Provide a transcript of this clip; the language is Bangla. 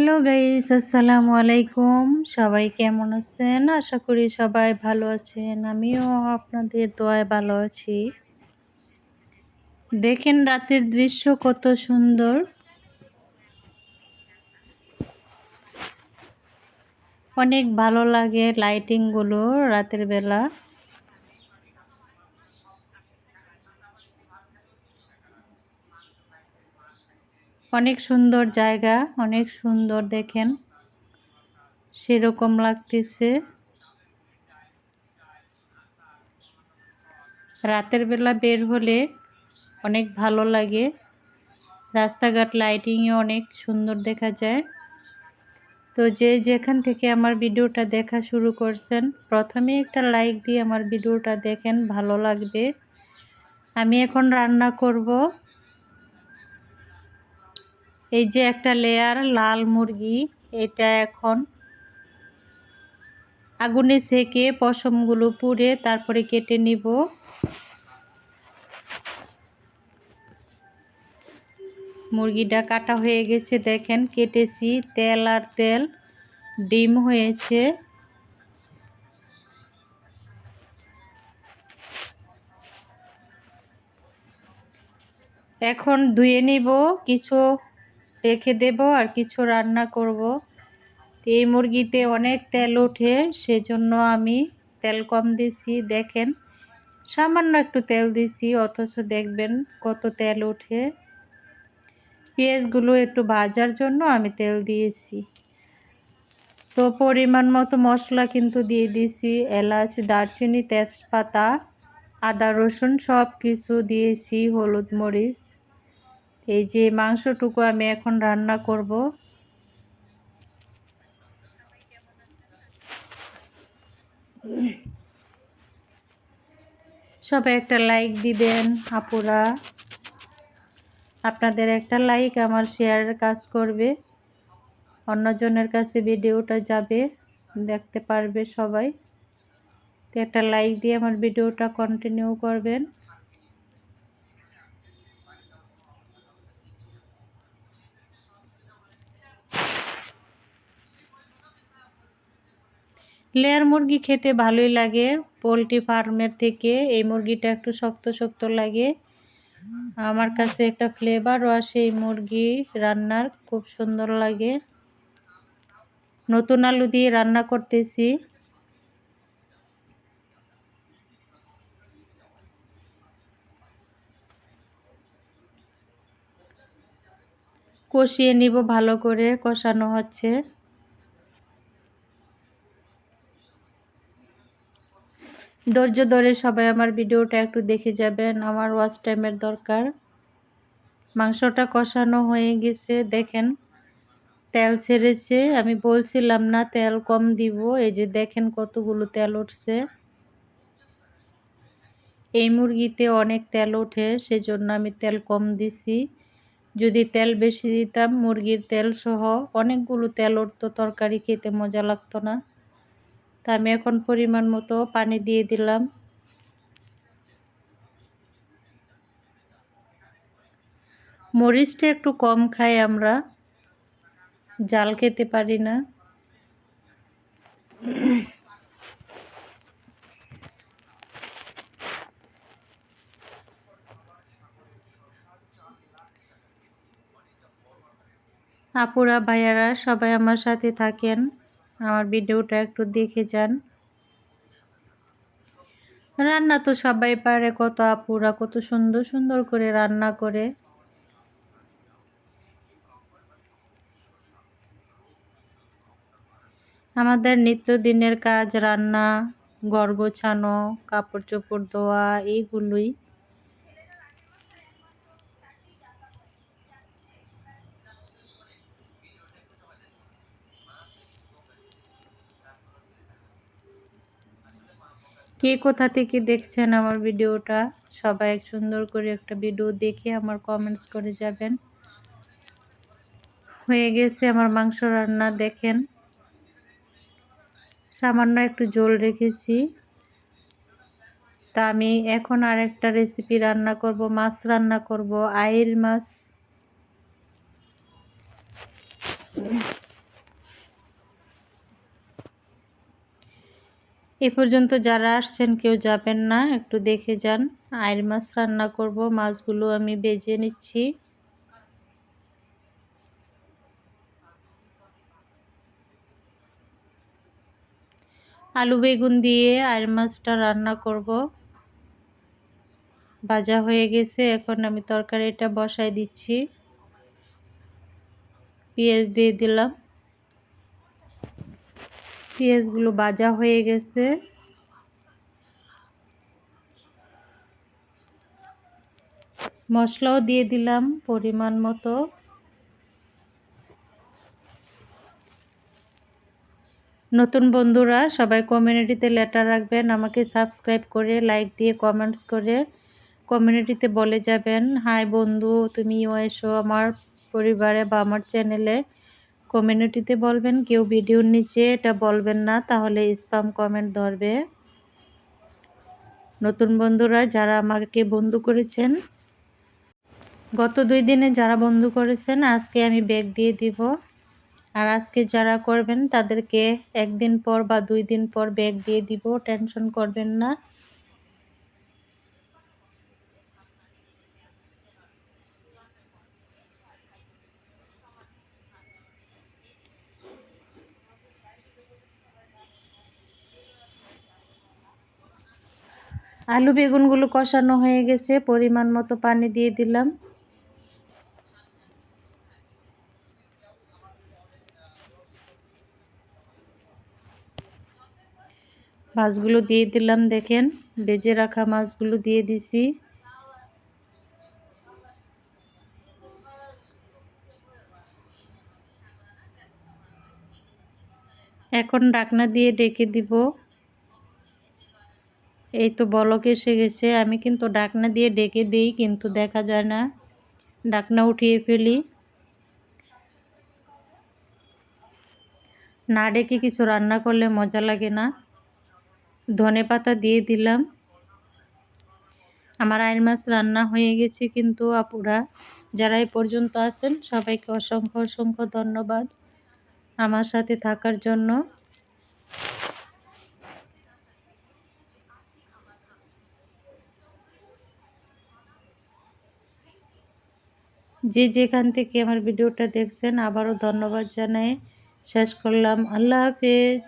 হ্যালো গাইস আসসালামু আলাইকুম সবাই কেমন আছেন? আশা করি সবাই ভালো আছেন। আমিও আপনাদের দোয়ায় ভালো আছি। দেখেন রাতের দৃশ্য কত সুন্দর। অনেক ভালো লাগে লাইটিংগুলো রাতের বেলা। অনেক সুন্দর জায়গা, অনেক সুন্দর দেখেন। সেরকম লাগতেছে। রাতের বেলা বের হলে অনেক ভালো লাগে। রাস্তাঘাট লাইটিংয়ে অনেক সুন্দর দেখা যায়। তো যে যেখান থেকে আমার ভিডিওটা দেখা শুরু করছেন, প্রথমে একটা লাইক দিয়ে আমার ভিডিওটা দেখেন, ভালো লাগবে। আমি এখন রান্না করব। এই যে একটা লেয়ার লাল মুরগি, এটা এখন আগুনে সেকে পশমগুলো পুড়ে তারপরে কেটে নিব। মুরগিটা কাটা হয়ে গেছে, দেখেন কেটেছি, তেল আর তেল, ডিম হয়েছে। এখন ধুয়ে নিব, কিছু রেখে দেব আর কিছু রান্না করব। এই মুরগিতে অনেক তেল ওঠে, সেজন্য আমি তেল কম দিছি। দেখেন, সামান্য একটু তেল দিছি, অথচ দেখবেন কত তেল ওঠে। পেঁয়াজগুলো একটু ভাজার জন্য আমি তেল দিয়েছি। তো পরিমাণ মতো মশলা কিন্তু দিয়ে দিয়েছি এলাচ, দারচিনি, তেজপাতা, আদা, রসুন সব কিছু দিয়েছি, হলুদ মরিচ। এই যে মাংসটুকু আমি এখন রান্না করব। সবাই একটা লাইক দিবেন আপুরা। আপনাদের একটা লাইক আমার শেয়ারের কাজ করবে। অন্যজনের কাছে ভিডিওটা যাবে, দেখতে পারবে সবাই। তো একটা লাইক দিয়ে আমার ভিডিওটা কন্টিনিউ করবেন। লেয়ার মুরগি খেতে ভালোই লাগে। পোলট্রি ফার্মের থেকে এই মুরগিটা একটু শক্ত শক্ত লাগে। আমার কাছে একটা ফ্লেভারও আসে এই মুরগি রান্নার, খুব সুন্দর লাগে। নতুন আলু দিয়ে রান্না করতেছি। কষিয়ে নিব ভালো করে, কষানো হচ্ছে। ধৈর্য ধরে সবাই আমার ভিডিওটা একটু দেখে যাবেন, আমার ওয়াচ টাইমের দরকার। মাংসটা কষানো হয়ে গেছে, দেখেন। তেল ছেড়েছে, আমি বলছিলাম না তেল কম দিব, এই যে দেখেন কতগুলো তেল উঠছে। এই মুরগিতে অনেক তেল ওঠে, সেজন্য আমি তেল কম দিছি। যদি তেল বেশি দিতাম, মুরগির তেল সহ অনেকগুলো তেল উঠতো, তরকারি খেতে মজা লাগতো না। আমি এখন পরিমাণ মতো পানি দিয়ে দিলাম। মরিচটা একটু কম খাই আমরা, জাল খেতে পারি না। আপুরা, ভাইয়ারা সবাই আমার সাথে থাকেন। আমার ভিডিওটা একটু দেখে যান। রান্না তো সবাই পারে, কত আপুরা কত সুন্দর সুন্দর করে রান্না করে। আমাদের নিত্যদিনের কাজ রান্না গর্ব ছানো কাপড় চোপড় ধোয়া, এইগুলোই। কে কোথা থেকে দেখছেন আমার ভিডিওটা? সবাই সুন্দর করে একটা ভিডিও দেখে আমার কমেন্টস করে যাবেন। হয়ে গেছে আমার মাংস রান্না, দেখেন। সামান্য একটু জল রেখেছি। তা আমি এখন আর একটা রেসিপি রান্না করব, মাছ রান্না করব, আইল মাছ। এ পর্যন্ত যারা আসছেন, কেউ যাবেন না। একটু দেখে যান। আয়ের মাছ রান্না করব। মাছগুলো আমি বেজে নিচ্ছি। আলু বেগুন দিয়ে আয়ের মাছটা রান্না করব। ভাজা হয়ে গেছে। এখন আমি তরকারিটা বসাই দিচ্ছি। পেঁয়াজ দিয়ে দিলাম। পেঁয়াজগুলো বাজা হয়ে গেছে। মশলাও দিয়ে দিলাম পরিমাণ মতো। নতুন বন্ধুরা, সবাই কমিউনিটিতে লেটার রাখবেন, আমাকে সাবস্ক্রাইব করে, লাইক দিয়ে কমেন্টস করে। কমিউনিটিতে বলে যাবেন, হাই বন্ধু তুমিও এসো আমার পরিবারে বা আমার চ্যানেলে। কমিউনিটিতে বলবেন, কেউ ভিডিওর নিচে এটা বলবেন না, তাহলে স্পাম কমেন্ট ধরবে। নতুন বন্ধুরা, যারা আমাকে বন্ধু করেছেন, গত দুই দিনে যারা বন্ধু করেছেন, আজকে আমি ব্যাগ দিয়ে দিব। আর আজকে যারা করবেন, তাদেরকে একদিন পর বা দুই দিন পর ব্যাগ দিয়ে দিব, টেনশন করবেন না। আলু বেগুনগুলো কষানো হয়ে গেছে, পরিমাণ মতো পানি দিয়ে দিলাম। মাছগুলো দিয়ে দিলাম, দেখেন, বেজে রাখা মাছগুলো দিয়ে দিছি। এখন ডাকনা দিয়ে ডেকে দিব। এই তো বলক এসে গেছে। আমি কিন্তু ডাকনা দিয়ে ডেকে দিই, কিন্তু দেখা যায় না। ডাকনা উঠিয়ে ফেলি। না ডেকে কিছু রান্না করলে মজা লাগে না। ধনে পাতা দিয়ে দিলাম। আমার আইন মাছ রান্না হয়ে গেছে কিন্তু আপুরা। যারা এ পর্যন্ত আছেন, সবাইকে অসংখ্য অসংখ্য ধন্যবাদ আমার সাথে থাকার জন্য। যে যেখান থেকে আমার ভিডিওটা দেখছেন আবারও ধন্যবাদ জানাই। শেষ করলাম। আল্লাহ হাফেজ।